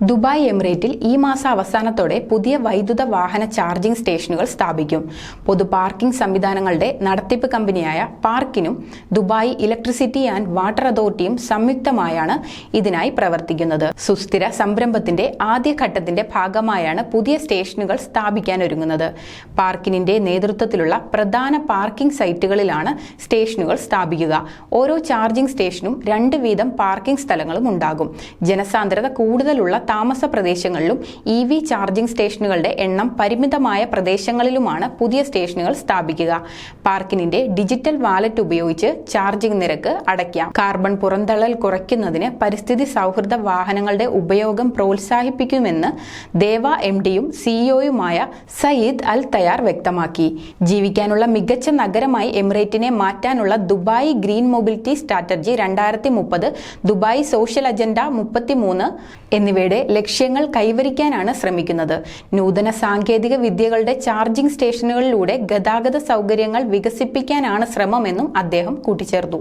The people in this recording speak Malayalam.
ദുബായ് എമിറേറ്റിൽ ഈ മാസം അവസാനത്തോടെ പുതിയ വൈദ്യുത വാഹന ചാർജിംഗ് സ്റ്റേഷനുകൾ സ്ഥാപിക്കും. പൊതു പാർക്കിംഗ് സംവിധാനങ്ങളുടെ നടത്തിപ്പ് കമ്പനിയായ പാർക്കിനും ദുബായ് ഇലക്ട്രിസിറ്റി ആൻഡ് വാട്ടർ അതോറിറ്റിയും സംയുക്തമായാണ് ഇതിനായി പ്രവർത്തിക്കുന്നത്. സുസ്ഥിര സംരംഭത്തിന്റെ ആദ്യഘട്ടത്തിന്റെ ഭാഗമായാണ് പുതിയ സ്റ്റേഷനുകൾ സ്ഥാപിക്കാൻ ഒരുങ്ങുന്നത്. പാർക്കിനിന്റെ നേതൃത്വത്തിലുള്ള പ്രധാന പാർക്കിംഗ് സൈറ്റുകളിലാണ് സ്റ്റേഷനുകൾ സ്ഥാപിക്കുക. ഓരോ ചാർജിംഗ് സ്റ്റേഷനും രണ്ട് വീതം പാർക്കിംഗ് സ്ഥലങ്ങളും ഉണ്ടാകും. ജനസാന്ദ്രത കൂടുതലുള്ള താമസ പ്രദേശങ്ങളിലും ഇ വി ചാർജിംഗ് സ്റ്റേഷനുകളുടെ എണ്ണം പരിമിതമായ പ്രദേശങ്ങളിലുമാണ് പുതിയ സ്റ്റേഷനുകൾ സ്ഥാപിക്കുക. പാർക്കിനിന്റെ ഡിജിറ്റൽ വാലറ്റ് ഉപയോഗിച്ച് ചാർജിംഗ് നിരക്ക് അടയ്ക്കാം. കാർബൺ പുറന്തള്ളൽ കുറയ്ക്കുന്നതിന് പരിസ്ഥിതി സൗഹൃദ വാഹനങ്ങളുടെ ഉപയോഗം പ്രോത്സാഹിപ്പിക്കുമെന്ന് ദേവ എം ഡിയും സിഇഒയുമായ സയ്യിദ് അൽ തയാർ വ്യക്തമാക്കി. ജീവിക്കാനുള്ള മികച്ച നഗരമായി എമിറേറ്റിനെ മാറ്റാനുള്ള ദുബായ് ഗ്രീൻ മൊബിലിറ്റി സ്ട്രാറ്റജി രണ്ടായിരത്തി മുപ്പത് ദുബായ് സോഷ്യൽ അജണ്ട മുപ്പത്തിമൂന്ന് എന്നിവയുടെ ലക്ഷ്യങ്ങൾ കൈവരിക്കാനാണ് ശ്രമിക്കുന്നത്. നൂതന സാങ്കേതിക വിദ്യകളുടെ ചാർജിംഗ് സ്റ്റേഷനുകളിലൂടെ ഗതാഗത സൗകര്യങ്ങൾ വികസിപ്പിക്കാനാണ് ശ്രമമെന്നും അദ്ദേഹം കൂട്ടിച്ചേർത്തു.